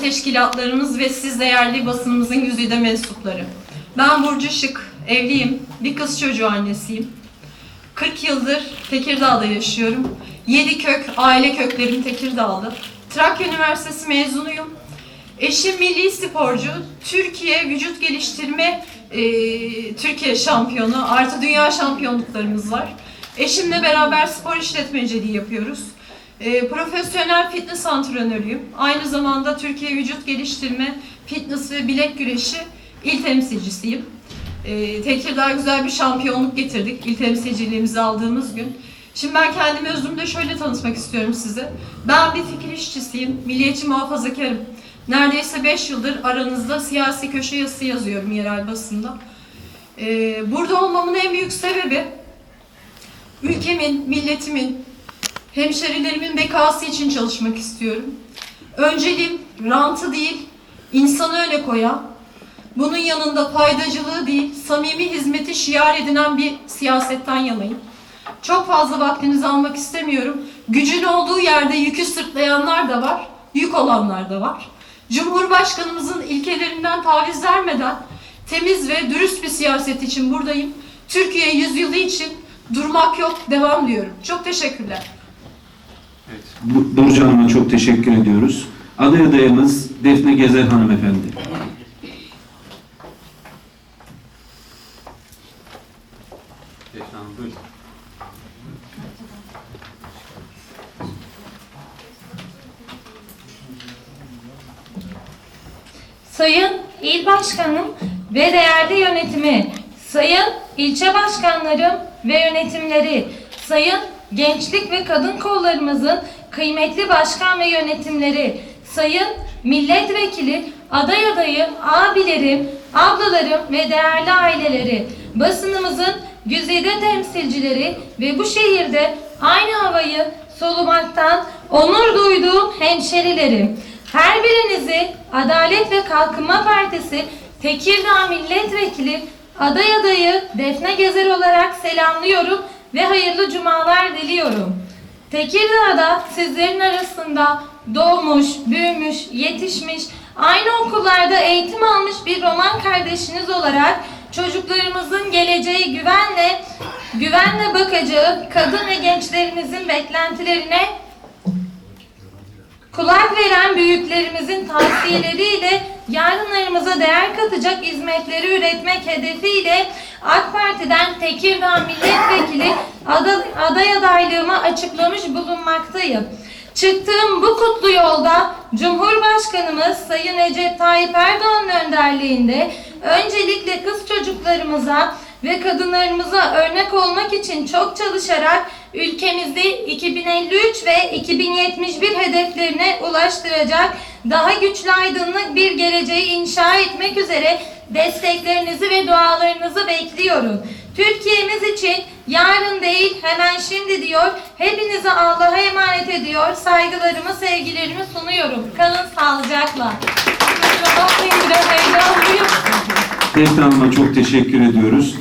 teşkilatlarımız ve siz değerli basınımızın güzide mensupları. Ben Burcu Şık, evliyim, bir kız çocuğu annesiyim. 40 yıldır Tekirdağ'da yaşıyorum. 7 kök, aile köklerim Tekirdağlı. Trakya Üniversitesi mezunuyum. Eşim milli sporcu, Türkiye vücut geliştirme e, Türkiye şampiyonu, artı dünya şampiyonluklarımız var. Eşimle beraber spor işletmeciliği yapıyoruz. E, profesyonel fitness antrenörüyüm. Aynı zamanda Türkiye vücut geliştirme, fitness ve bilek güreşi il temsilcisiyim. E, Tekirdağ güzel bir şampiyonluk getirdik il temsilciliğimizi aldığımız gün. Şimdi ben kendimi özümde şöyle tanıtmak istiyorum size. Ben bir fikir işçisiyim, milliyetçi muhafazakarım. Neredeyse 5 yıldır aranızda siyasi köşe yazısı yazıyorum yerel basında. Ee, burada olmamın en büyük sebebi ülkemin, milletimin, hemşerilerimin bekası için çalışmak istiyorum. Önceliğim rantı değil, insanı öne koyan, bunun yanında faydacılığı değil, samimi hizmeti şiar edinen bir siyasetten yanayım. Çok fazla vaktinizi almak istemiyorum. Gücün olduğu yerde yükü sırtlayanlar da var, yük olanlar da var. Cumhurbaşkanımızın ilkelerinden taviz vermeden temiz ve dürüst bir siyaset için buradayım. Türkiye yüzyılı için durmak yok, devam diyorum. Çok teşekkürler. Bu- Burcu Hanım'a çok teşekkür ediyoruz. Aday adayımız Defne Gezer hanımefendi. Defne Hanım buyurun. Sayın İl Başkanım ve değerli yönetimi, Sayın ilçe başkanlarım ve yönetimleri, Sayın gençlik ve kadın kollarımızın kıymetli başkan ve yönetimleri, Sayın milletvekili, aday adayı, abilerim, ablalarım ve değerli aileleri, basınımızın güzide temsilcileri ve bu şehirde aynı havayı solumaktan onur duyduğum hemşerilerim. Her birinizi Adalet ve Kalkınma Partisi Tekirdağ Milletvekili aday adayı Defne Gezer olarak selamlıyorum ve hayırlı cumalar diliyorum. Tekirdağ'da sizlerin arasında doğmuş, büyümüş, yetişmiş, aynı okullarda eğitim almış bir roman kardeşiniz olarak çocuklarımızın geleceği güvenle güvenle bakacağı kadın ve gençlerimizin beklentilerine Kulak veren büyüklerimizin tavsiyeleriyle yarınlarımıza değer katacak hizmetleri üretmek hedefiyle AK Parti'den Tekirdağ Milletvekili ada- aday adaylığımı açıklamış bulunmaktayım. Çıktığım bu kutlu yolda Cumhurbaşkanımız Sayın Recep Tayyip Erdoğan önderliğinde öncelikle kız çocuklarımıza ve kadınlarımıza örnek olmak için çok çalışarak ülkemizi 2053 ve 2071 hedeflerine ulaştıracak daha güçlü aydınlık bir geleceği inşa etmek üzere desteklerinizi ve dualarınızı bekliyorum. Türkiye'miz için yarın değil hemen şimdi diyor. Hepinizi Allah'a emanet ediyor. Saygılarımı, sevgilerimi sunuyorum. Kalın sağlıcakla. Biraz heyecanlıyım. Defne çok teşekkür ediyoruz.